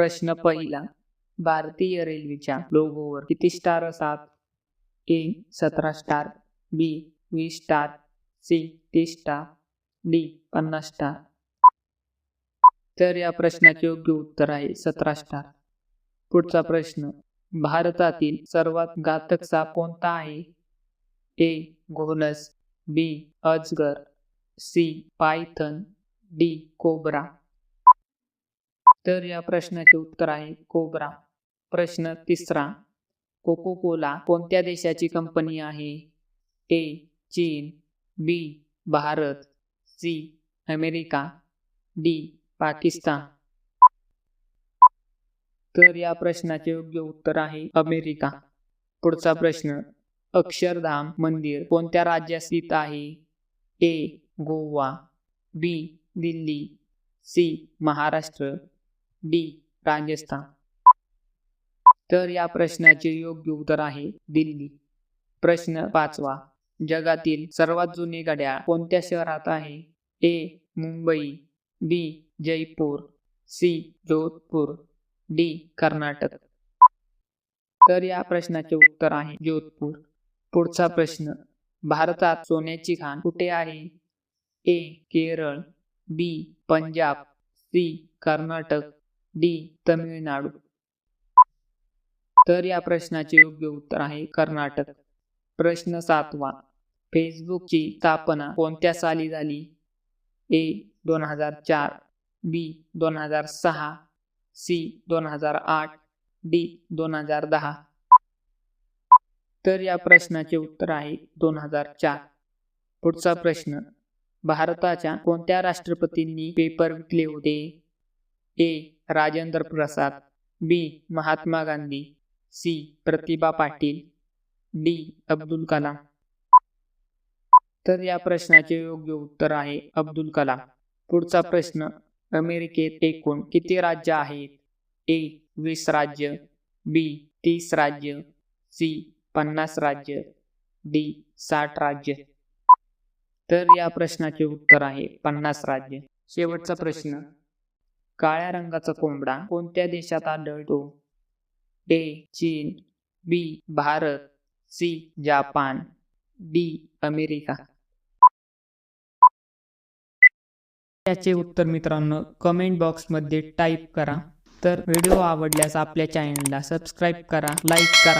प्रश्न पहिला. भारतीय रेल्वेच्या लोगोवर किती स्टार असतात? ए सतरा स्टार बी वीस स्टार सी तीस स्टार डी पन्नास स्टार तर या प्रश्नाचे योग्य उत्तर आहे सतरा स्टार पुढचा प्रश्न. भारतातील सर्वात घातक साप कोणता आहे? ए घोनस बी अजगर सी पायथन डी कोब्रा. तर या प्रश्नाचे उत्तर आहे कोब्रा. प्रश्न तिसरा. कोको कोला कोणत्या देशाची कंपनी आहे? ए. चीन B. Bharat C. America D. Pakistan. तर या प्रश्नाचे योग्य उत्तर आहे अमेरिका. पुढचा प्रश्न. अक्षरधाम मंदिर कोणत्या राज्यात स्थित आहे? A. Goa B. Delhi C. Maharashtra. D. Rajasthan. तर या प्रश्नाचे योग्य उत्तर आहे दिल्ली. प्रश्न पाचवा. जगातील सर्वात जुने घड्याळ कोणत्या शहरात आहे? A. Mumbai B. Jaipur C. Jodhpur D. Karnataka. तर या प्रश्नाचे उत्तर आहे जोधपूर. पुढचा प्रश्न. भारतात सोन्याची खाण कुठे आहे? A. Kerala B. Punjab C. Karnataka. D Tamil Nadu. तर या प्रश्नाचे योग्य उत्तर आहे कर्नाटक. प्रश्न सातवा. फेसबुकची स्थापना कोणत्या साली झाली? ए दोन हजार चार बी दोन हजार सहा सी दोन हजार आठ डी दोन हजार दहा. तर या प्रश्नाचे उत्तर आहे दोन हजार चार. पुढचा प्रश्न. भारताच्या कोणत्या राष्ट्रपतींनी पेपर विकले होते? A. Rajendra Prasad. B. Mahatma Gandhi. C. Pratibha Patil. D. Abdul Kalam. तर या प्रश्नाचे योग्य उत्तर आहे अब्दुल कलाम. पुढचा प्रश्न अमेरिकेत एकूण किती राज्य आहेत? ए. वीस राज्य. बी. तीस राज्य. सी. पन्नास राज्य. डी. साठ राज्य. तर या प्रश्नाचे उत्तर आहे पन्नास राज्य. शेवटचा प्रश्न काळ्या रंगाचा कोंबडा कोणत्या देशात आढळतो? ए. चीन B. Bharat C. Japan D. America. याचे उत्तर मित्रांनो कमेंट बॉक्समध्ये टाईप करा. तर व्हिडिओ आवडल्यास आपल्या चॅनलला सबस्क्राईब करा लाईक करा.